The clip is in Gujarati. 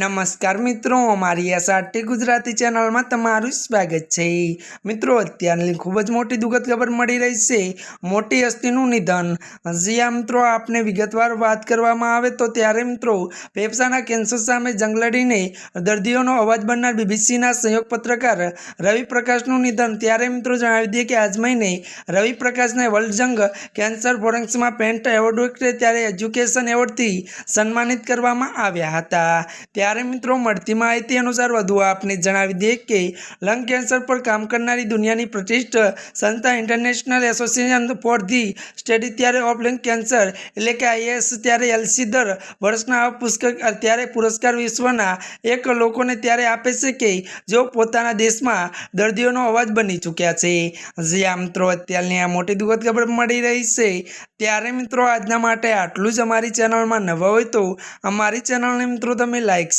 નમસ્કાર મિત્રો મારી એસઆરટી ગુજરાતી ચેનલમાં તમારું સ્વાગત છે. મિત્રો, અત્યારની ખૂબ જ મોટી દુઃખદ ખબર મળી રહી છે. મોટી હસ્તીનું નિધન. હજી આ મિત્રો, આપને વિગતવાર વાત કરવામાં આવે તો ત્યારે, મિત્રો, ફેફસાના કેન્સર સામે જંગ લડીને દર્દીઓનો અવાજ બનનાર બીબીસીના સંયોગ પત્રકાર રવિ પ્રકાશનું નિધન. ત્યારે, મિત્રો, જણાવી દઈએ કે આજ મહિને રવિ પ્રકાશને વર્લ્ડ જંગ કેન્સર ફોરેન્સમાં પેન્ટ એવોર્ડ ત્યારે એજ્યુકેશન એવોર્ડથી સન્માનિત કરવામાં આવ્યા હતા. ત્યારે મિત્રો મળતી માહિતી અનુસાર વધુ આપને જણાવી દઈએ કે લંગ કેન્સર પર કામ કરનારી દુનિયાની પ્રતિષ્ઠિત સંસ્થા international association for the study ત્યારે ઓફ લંગ કેન્સર એટલે કે આઈએસ ત્યારે એલસી દર વર્ષના આ પુષ્કર ત્યારે પુરસ્કાર વિશ્વના એક લોકોને ત્યારે આપે છે કે જેઓ પોતાના દેશમાં દર્દીઓનો અવાજ બની ચૂક્યા છે. જે આ મિત્રો, અત્યારની આ મોટી દુઃખદ ખબર મળી રહી છે. ત્યારે મિત્રો આજના માટે આટલું જ અમારી ચેનલમાં નવા હોય તો અમારી ચેનલને મિત્રો તમે લાઇક